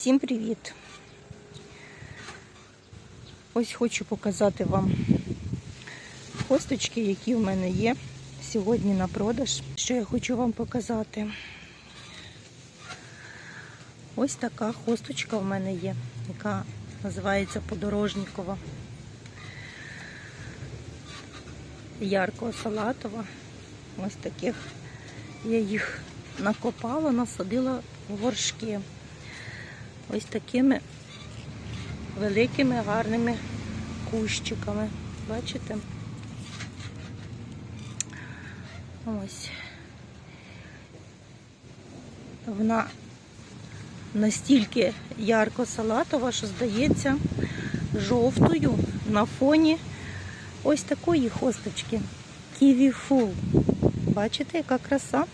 Всім привіт! Ось хочу показати вам хосточки, які в мене є сьогодні на продаж. Що я хочу вам показати? Ось така хосточка в мене є, яка називається Подорожнікова. Ярко-салатова. Ось таких я їх накопала, насадила в горшки. Ось такими великими гарними кущиками. Бачите? Ось. Вона настільки ярко-салатова, що здається жовтою на фоні ось такої хосточки. Ківі фул. Бачите, яка краса?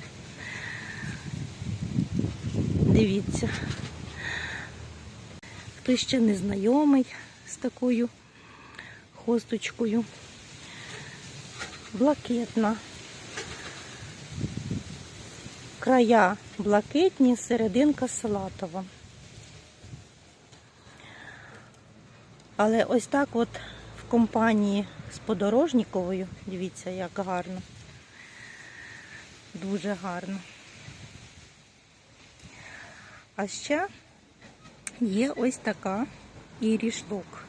Дивіться. Хто ще не знайомий з такою хосточкою. Блакитна. Края блакитні, серединка салатова. Але ось так от в компанії з подорожніковою, дивіться, як гарно. Дуже гарно. А ще є ось така іріш лук.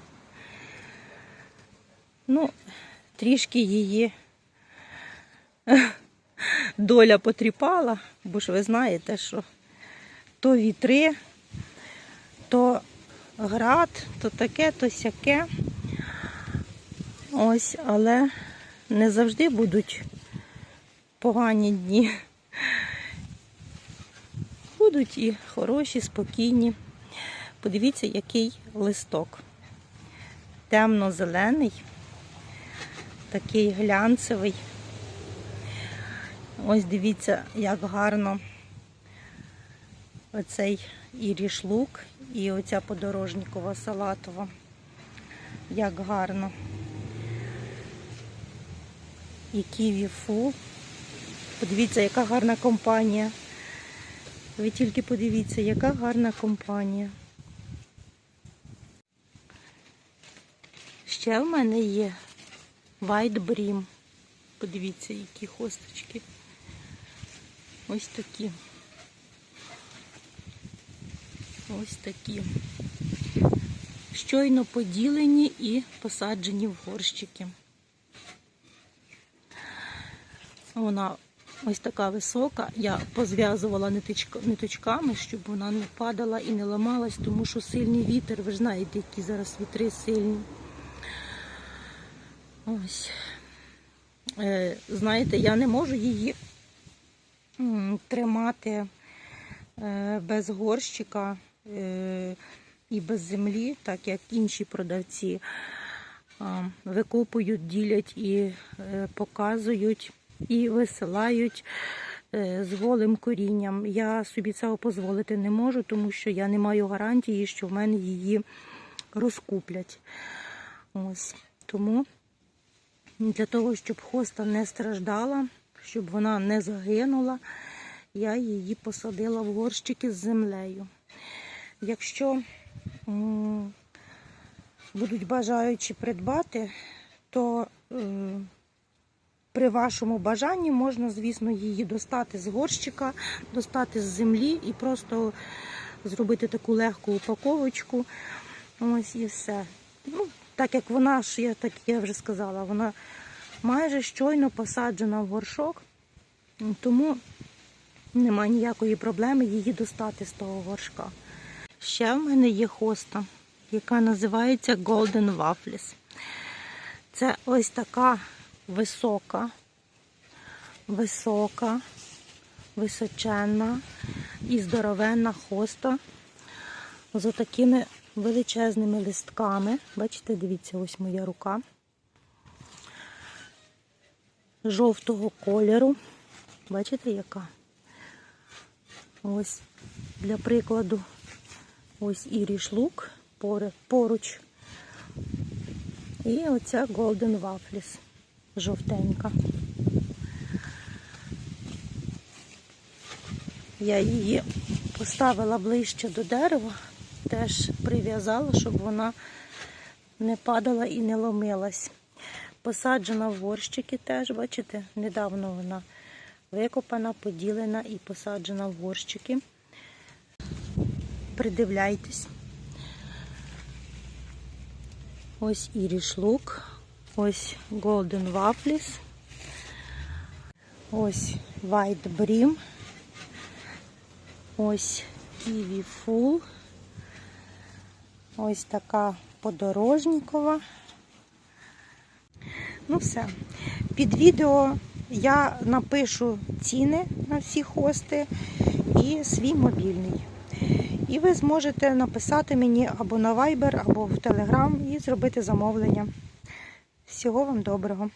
Ну, трішки її доля потріпала, бо ж ви знаєте, що то вітри, то град, то таке, то сяке. Ось, але не завжди будуть погані дні. Будуть і хороші, спокійні. Подивіться, який листок. Темно-зелений, такий глянцевий. Ось дивіться, як гарно оцей іріш лук і оця подорожникова салатова. Як гарно. І ківі фу. Подивіться, яка гарна компанія. Ви тільки подивіться, яка гарна компанія. Ще в мене є White Brim. Подивіться, які хосточки. Ось такі. Ось такі. Щойно поділені і посаджені в горщики. Вона ось така висока. Я позв'язувала ниточками, щоб вона не падала і не ламалась, тому що сильний вітер, ви ж знаєте, які зараз вітри сильні. Ось. Е, знаєте, я не можу її тримати е, без горщика е, і без землі, так як інші продавці викопують, ділять і показують, і висилають з голим корінням. Я собі цього дозволити не можу, тому що я не маю гарантії, що в мене її розкуплять. Ось. Тому для того, щоб хоста не страждала, щоб вона не загинула, я її посадила в горщики з землею. Якщо будуть бажаючі придбати, то е, при вашому бажанні можна, звісно, її достати з горщика, достати з землі і просто зробити таку легку упаковочку. Ось і все. Ну, так як вона ж, я так я вже сказала, вона майже щойно посаджена в горшок, тому нема ніякої проблеми її достати з того горшка. Ще в мене є хоста, яка називається Golden Waffles. Це ось така висока, висока, височенна і здоровенна хоста з отакими величезними листками. Бачите, дивіться, ось моя рука. Жовтого кольору. Бачите, яка? Ось, для прикладу, ось іріш лук поруч. І оця Golden Waffles жовтенька. Я її поставила ближче до дерева, теж прив'язала, щоб вона не падала і не ломилась. Посаджена в горщики теж, бачите, недавно вона викопана, поділена і посаджена в горщики. Придивляйтесь. Ось Irish Look, ось Golden Waffles, ось White Brim, ось Kiwi Full, ось така подорожнікова. Ну все. Під відео я напишу ціни на всі хости і свій мобільний. І ви зможете написати мені або на Viber, або в Telegram і зробити замовлення. Всього вам доброго!